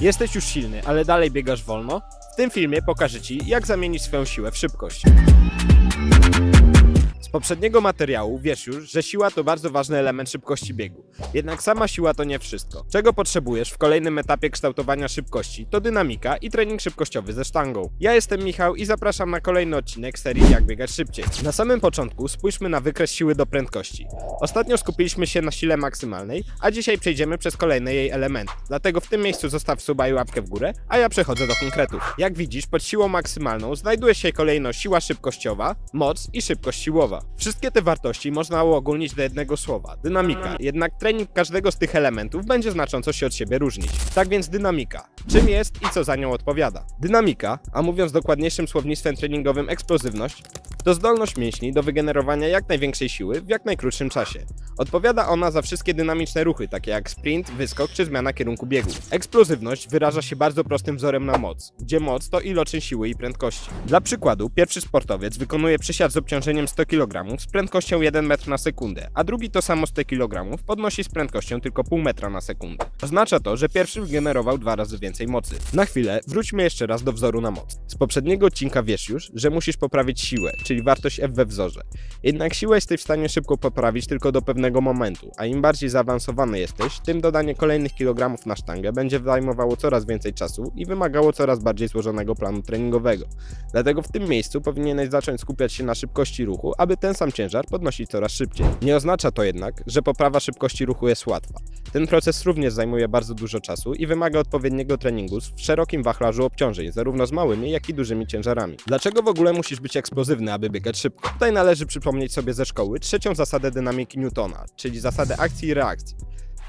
Jesteś już silny, ale dalej biegasz wolno? W tym filmie pokażę Ci, jak zamienić swoją siłę w szybkość. Z poprzedniego materiału wiesz już, że siła to bardzo ważny element szybkości biegu. Jednak sama siła to nie wszystko. Czego potrzebujesz w kolejnym etapie kształtowania szybkości to dynamika i trening szybkościowy ze sztangą. Ja jestem Michał i zapraszam na kolejny odcinek serii Jak biegać szybciej. Na samym początku spójrzmy na wykres siły do prędkości. Ostatnio skupiliśmy się na sile maksymalnej, a dzisiaj przejdziemy przez kolejne jej elementy. Dlatego w tym miejscu zostaw suba i łapkę w górę, a ja przechodzę do konkretów. Jak widzisz, pod siłą maksymalną znajduje się kolejno siła szybkościowa, moc i szybkość siłowa. Wszystkie te wartości można uogólnić do jednego słowa dynamika. Jednak trening każdego z tych elementów będzie znacząco się od siebie różnić. Tak więc dynamika. Czym jest i co za nią odpowiada? Dynamika, a mówiąc dokładniejszym słownictwem treningowym eksplozywność, to zdolność mięśni do wygenerowania jak największej siły w jak najkrótszym czasie. Odpowiada ona za wszystkie dynamiczne ruchy, takie jak sprint, wyskok czy zmiana kierunku biegu. Eksplozywność wyraża się bardzo prostym wzorem na moc, gdzie moc to iloczyn siły i prędkości. Dla przykładu, pierwszy sportowiec wykonuje przysiad z obciążeniem 100 kg z prędkością 1 metr na sekundę, a drugi to samo 100 kg podnosi z prędkością tylko pół metra na sekundę. Oznacza to, że pierwszy wygenerował dwa razy więcej mocy. Na chwilę wróćmy jeszcze raz do wzoru na moc. Z poprzedniego odcinka wiesz już, że musisz poprawić siłę, czyli wartość F we wzorze. Jednak siłę jesteś w stanie szybko poprawić tylko do pewnego momentu, a im bardziej zaawansowany jesteś, tym dodanie kolejnych kilogramów na sztangę będzie zajmowało coraz więcej czasu i wymagało coraz bardziej złożonego planu treningowego. Dlatego w tym miejscu powinieneś zacząć skupiać się na szybkości ruchu, aby ten sam ciężar podnosić coraz szybciej. Nie oznacza to jednak, że poprawa szybkości ruchu jest łatwa. Ten proces również zajmuje bardzo dużo czasu i wymaga odpowiedniego treningu w szerokim wachlarzu obciążeń, zarówno z małymi, jak i dużymi ciężarami. Dlaczego w ogóle musisz być eksplozywny, aby biegać szybko? Tutaj należy przypomnieć sobie ze szkoły trzecią zasadę dynamiki Newtona, czyli zasadę akcji i reakcji.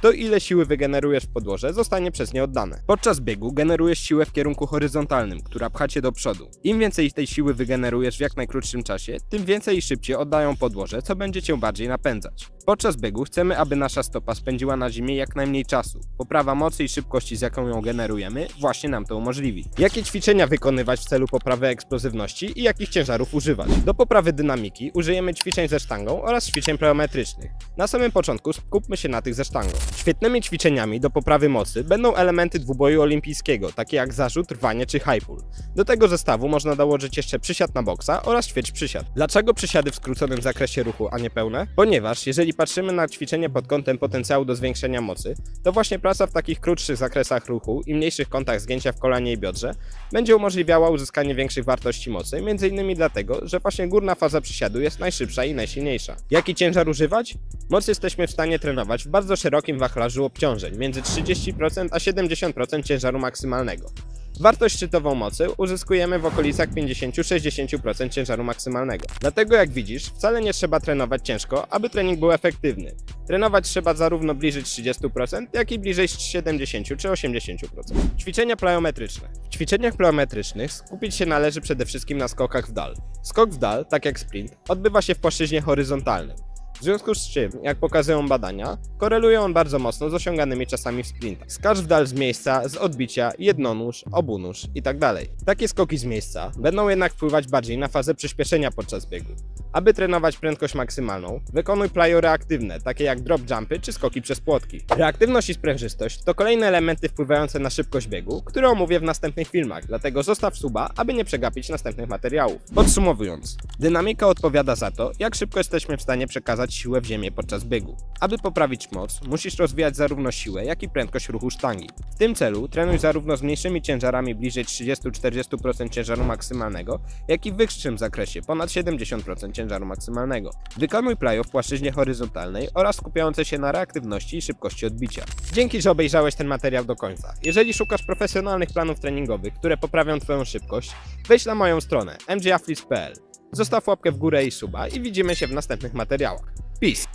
To ile siły wygenerujesz w podłoże zostanie przez nie oddane. Podczas biegu generujesz siłę w kierunku horyzontalnym, która pcha cię do przodu. Im więcej tej siły wygenerujesz w jak najkrótszym czasie, tym więcej i szybciej oddają podłoże, co będzie cię bardziej napędzać. Podczas biegu chcemy, aby nasza stopa spędziła na ziemi jak najmniej czasu. Poprawa mocy i szybkości, z jaką ją generujemy, właśnie nam to umożliwi. Jakie ćwiczenia wykonywać w celu poprawy eksplozywności i jakich ciężarów używać? Do poprawy dynamiki użyjemy ćwiczeń ze sztangą oraz ćwiczeń plyometrycznych. Na samym początku skupmy się na tych ze sztangą. Świetnymi ćwiczeniami do poprawy mocy będą elementy dwuboju olimpijskiego, takie jak zarzut, rwanie czy high pull. Do tego zestawu można dołożyć jeszcze przysiad na boksa oraz ćwicz przysiad. Dlaczego przysiady w skróconym zakresie ruchu, a nie pełne? Ponieważ jeżeli patrzymy na ćwiczenie pod kątem potencjału do zwiększenia mocy, to właśnie praca w takich krótszych zakresach ruchu i mniejszych kątach zgięcia w kolanie i biodrze będzie umożliwiała uzyskanie większych wartości mocy, m.in. dlatego, że właśnie górna faza przysiadu jest najszybsza i najsilniejsza. Jaki ciężar używać? Moc jesteśmy w stanie trenować w bardzo szerokim wachlarzu obciążeń, między 30% a 70% ciężaru maksymalnego. Wartość szczytową mocy uzyskujemy w okolicach 50-60% ciężaru maksymalnego. Dlatego jak widzisz, wcale nie trzeba trenować ciężko, aby trening był efektywny. Trenować trzeba zarówno bliżej 30%, jak i bliżej 70 czy 80%. Ćwiczenia plyometryczne. W ćwiczeniach plyometrycznych skupić się należy przede wszystkim na skokach w dal. Skok w dal, tak jak sprint, odbywa się w płaszczyźnie horyzontalnej. W związku z czym, jak pokazują badania, koreluje on bardzo mocno z osiąganymi czasami w sprintach. Skacz w dal z miejsca, z odbicia, jednonóż, obunóż itd. Takie skoki z miejsca będą jednak wpływać bardziej na fazę przyspieszenia podczas biegu. Aby trenować prędkość maksymalną, wykonuj plyo reaktywne, takie jak drop jumpy czy skoki przez płotki. Reaktywność i sprężystość to kolejne elementy wpływające na szybkość biegu, które omówię w następnych filmach, dlatego zostaw suba, aby nie przegapić następnych materiałów. Podsumowując, dynamika odpowiada za to, jak szybko jesteśmy w stanie przekazać siłę w ziemię podczas biegu. Aby poprawić moc, musisz rozwijać zarówno siłę, jak i prędkość ruchu sztangi. W tym celu trenuj zarówno z mniejszymi ciężarami bliżej 30-40% ciężaru maksymalnego, jak i w wyższym zakresie ponad 70% ciężaru maksymalnego. Wykonuj plyo w płaszczyźnie horyzontalnej oraz skupiające się na reaktywności i szybkości odbicia. Dzięki, że obejrzałeś ten materiał do końca. Jeżeli szukasz profesjonalnych planów treningowych, które poprawią Twoją szybkość, wejdź na moją stronę mgathlete.pl. Zostaw łapkę w górę i suba i widzimy się w następnych materiałach. Peace!